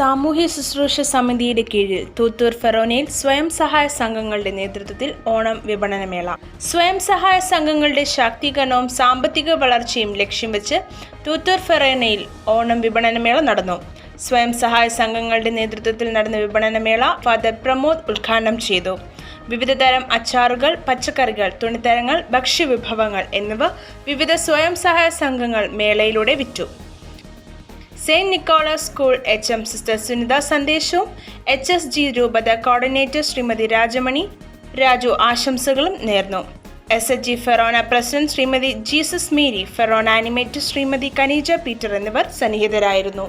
സാമൂഹ്യ ശുശ്രൂഷ സമിതിയുടെ കീഴിൽ തൂത്തൂർ ഫെറോനയിൽ സ്വയം സഹായ സംഘങ്ങളുടെ നേതൃത്വത്തിൽ ഓണം വിപണനമേള. സ്വയം സഹായ സംഘങ്ങളുടെ ശാക്തീകരണവും സാമ്പത്തിക വളർച്ചയും ലക്ഷ്യം വെച്ച് തൂത്തൂർ ഫെറോനയിൽ ഓണം വിപണനമേള നടന്നു. സ്വയം സഹായ സംഘങ്ങളുടെ നേതൃത്വത്തിൽ നടന്ന വിപണനമേള ഫാദർ പ്രമോദ് ഉദ്ഘാടനം ചെയ്തു. വിവിധ തരം അച്ചാറുകൾ പച്ചക്കറികൾ തുണിത്തരങ്ങൾ ഭക്ഷ്യവിഭവങ്ങൾ എന്നിവ വിവിധ സ്വയം സഹായ സംഘങ്ങൾ മേളയിലൂടെ വിറ്റു. Saint Nicholas school H M sister Sunitha സന്ദേശവും എച്ച് എസ് ജി രൂപത കോർഡിനേറ്റർ ശ്രീമതി രാജമണി രാജു ആശംസകളും നേർന്നു S H G forane president Shrimati Jesus Mary forane animator Shrimati Kanija Peter എന്നിവർ സന്നിഹിതരായിരുന്നു